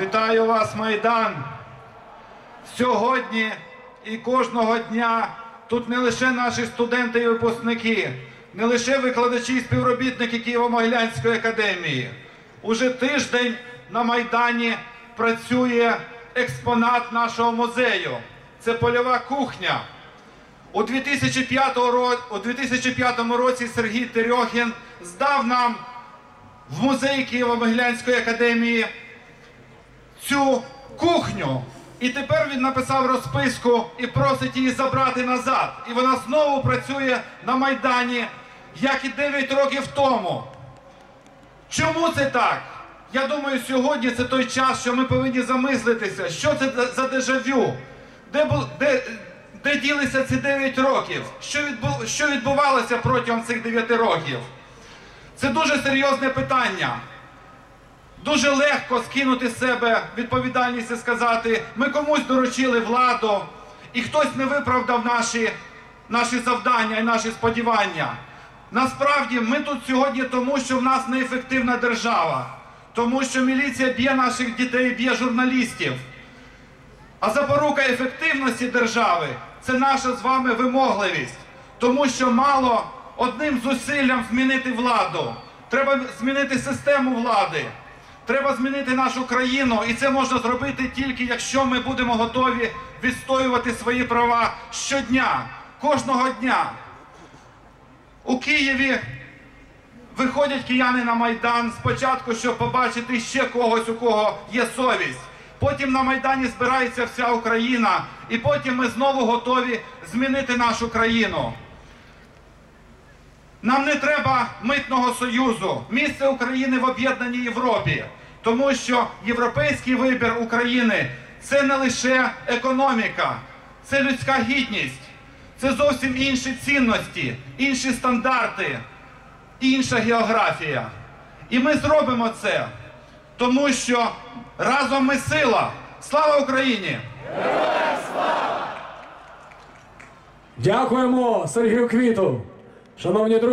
Вітаю вас, Майдан. Сьогодні і кожного дня тут не лише наші студенти і випускники, не лише викладачі і співробітники Києво-Могилянської академії. Уже тиждень на Майдані працює експонат нашого музею. Це польова кухня. У 2005, ро- у 2005 році Сергій Терьохін здав нам в музей Києво-Могилянської академії цю кухню. І тепер він написав розписку і просить її забрати назад. І вона знову працює на Майдані, як і 9 років тому. Чому це так? Я думаю, сьогодні це той час, що ми повинні замислитися, що це за- дежавю, де, де, де ділися ці 9 років, що, що відбувалося протягом цих 9 років. Це дуже серйозне питання. Дуже легко скинути з себе відповідальність і сказати, ми комусь доручили владу, і хтось не виправдав наші, наші завдання і наші сподівання. Насправді ми тут сьогодні тому, що в нас неефективна держава, тому що міліція б'є наших дітей, б'є журналістів. А запорука ефективності держави це наша з вами вимогливість, тому що мало одним зусиллям змінити владу. Треба змінити систему влади. Треба змінити нашу країну, і це можна зробити тільки якщо ми будемо готові відстоювати свої права щодня, кожного дня. У Києві виходять кияни на Майдан спочатку, щоб побачити ще когось, у кого є совість. Потім на Майдані збирається вся Україна, і потім ми знову готові змінити нашу країну. Нам не треба митного союзу, місце України в об'єднаній Європі, тому що європейський вибір України це не лише економіка, це людська гідність, це зовсім інші цінності, інші стандарти, інша географія. І ми зробимо це, тому що разом ми сила. Слава Україні! Дякуємо Сергію Квіту. Шановні друзі.